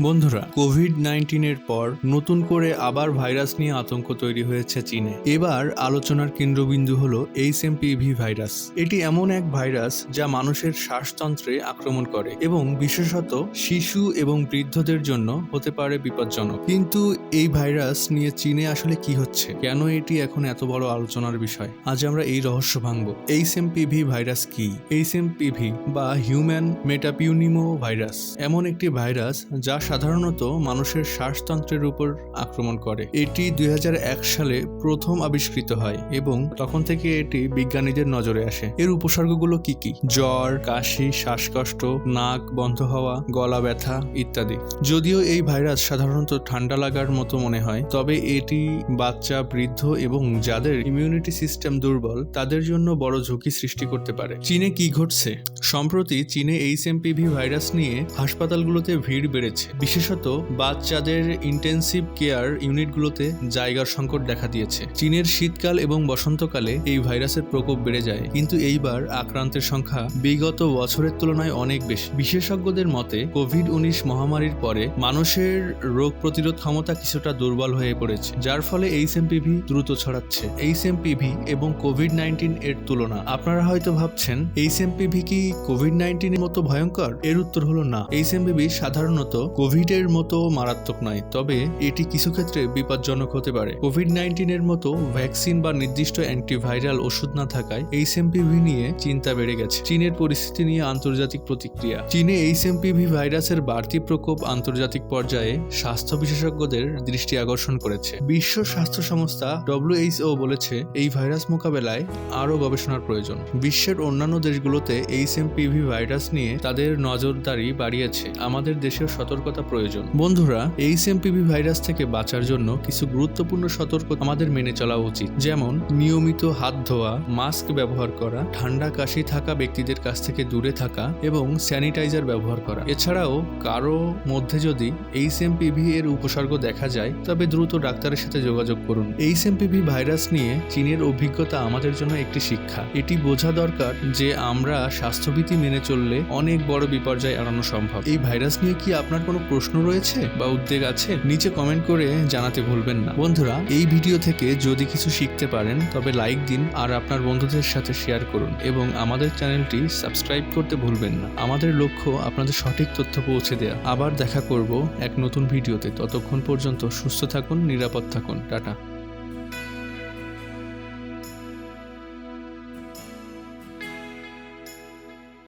বন্ধুরা কোভিড নাইন্টিনের পর নতুন করে আবার ভাইরাস নিয়ে আতঙ্ক তৈরি হয়েছে চীনে। এবার আলোচনার কেন্দ্রবিন্দু হলো এইচএমপিভি ভাইরাস। এটি এমন এক ভাইরাস যা মানুষের শ্বাসতন্ত্রে আক্রমণ করে এবং বিশেষত শিশু এবং বৃদ্ধদের জন্য হতে পারে বিপজ্জনক। কিন্তু এই ভাইরাস নিয়ে চীনে আসলে কি হচ্ছে? কেন এটি এখন এত বড় আলোচনার বিষয়? আজ আমরা এই রহস্য ভাঙব। এইচএমপিভি ভাইরাস কি? এইচএমপিভি বা হিউম্যান মেটাপিউনিমো ভাইরাস এমন একটি ভাইরাস যা সাধারণত মানুষের শ্বাসতন্ত্রের উপর আক্রমণ করে। এটি দুই হাজার এক সালে প্রথম আবিষ্কৃত হয় এবং তখন থেকে এটি বিজ্ঞানীদের নজরে আসে। এর উপসর্গগুলো কি কি? জ্বর, কাশি, শ্বাসকষ্ট, নাক বন্ধ হওয়া, গলা ব্যথা ইত্যাদি। যদিও এই ভাইরাস সাধারণত ঠান্ডা লাগার মতো মনে হয়, তবে এটি বাচ্চা, বৃদ্ধ এবং যাদের ইমিউনিটি সিস্টেম দুর্বল, তাদের জন্য বড় ঝুঁকি সৃষ্টি করতে পারে। চীনে কি ঘটছে? সম্প্রতি চীনে এইচএমপিভি ভাইরাস নিয়ে হাসপাতালগুলোতে ভিড় বেড়েছে। বিশেষত বাচ্চাদের ইন্টেন্সিভ কেয়ার ইউনিটগুলোতে জায়গার সংকট দেখা দিয়েছে। চীনের শীতকাল এবং বসন্তকালে এই ভাইরাসের প্রকোপ বেড়ে যায়, কিন্তু এইবার আক্রান্তের সংখ্যা বিগত বছরের তুলনায় অনেক বেশি। বিশেষজ্ঞদের মতে কোভিড উনিশ মহামারীর পরে মানুষের রোগ প্রতিরোধ ক্ষমতা কিছুটা দুর্বল হয়ে পড়েছে, যার ফলে এইচএমপিভি দ্রুত ছড়াচ্ছে। এইচএমপিভি এবং কোভিড নাইন্টিন এর তুলনা। আপনারা হয়তো ভাবছেন এইচএমপিভি কি কোভিড নাইন্টিনের মতো ভয়ঙ্কর? এর উত্তর হলো না। এইচএমপিভি সাধারণত কোভিড এর মতো মারাত্মক নয়, তবে এটি কিছু ক্ষেত্রে বিপজ্জনক হতে পারে। কোভিড নাইন্টিনের মতো ভ্যাকসিন বা নির্দিষ্ট অ্যান্টিভাইরাল ওষুধ না থাকায় এইচএমপিভি নিয়ে চিন্তা বেড়ে গেছে। চীনের পরিস্থিতি নিয়ে আন্তর্জাতিক প্রতিক্রিয়া। চীনে এইচএমপিভি ভাইরাসের বাড়তি প্রকোপ আন্তর্জাতিক পর্যায়ে স্বাস্থ্য বিশেষজ্ঞদের দৃষ্টি আকর্ষণ করেছে। বিশ্ব স্বাস্থ্য সংস্থা ডব্লিউএইচও বলেছে, এই ভাইরাস মোকাবেলায় আরও গবেষণার প্রয়োজন। বিশ্বের অন্যান্য দেশগুলোতে এইচএমপিভি ভাইরাস নিয়ে তাদের নজরদারি বাড়িয়েছে। আমাদের দেশেও সতর্কতা প্রয়োজন। বন্ধুরা এইচএমপিভি ভাইরাস থেকে বাঁচার জন্য কিছু গুরুত্বপূর্ণ সতর্ক আমাদের মেনে চলা উচিত। যেমন, নিয়মিত হাত ধোয়া মাস্ক ব্যবহার করা, ঠান্ডা কাশি থাকা ব্যক্তিদের কাছ থেকে দূরে থাকা এবং স্যানিটাইজার ব্যবহার করা। এছাড়াও, কারও মধ্যে যদি এইচএমপিভি এর উপসর্গ দেখা যায়, তবে দ্রুত ডাক্তারের সাথে যোগাযোগ করুন। এইচএমপিভি ভাইরাস নিয়ে চীনের অভিজ্ঞতা আমাদের জন্য একটি শিক্ষা। এটি বোঝা দরকার যে আমরা স্বাস্থ্যবিধি মেনে চললে অনেক বড় বিপর্যয় এড়ানো সম্ভব। এই ভাইরাস নিয়ে কি আপনার কোনো প্রশ্ন রয়েছে বা উদ্বেগ আছে, নিচে কমেন্ট করে জানাতে ভুলবেন না। বন্ধুরা, এই ভিডিও থেকে যদি কিছু শিখতে পারেন, তবে লাইক দিন আর আপনার বন্ধুদের সাথে শেয়ার করুন এবং আমাদের চ্যানেলটি সাবস্ক্রাইব করতে ভুলবেন না। আমাদের লক্ষ্য আপনাদের সঠিক তথ্য পৌঁছে দেওয়া আবার দেখা করব এক নতুন ভিডিওতে ততক্ষণ পর্যন্ত সুস্থ থাকুন, নিরাপদ থাকুন। টাটা।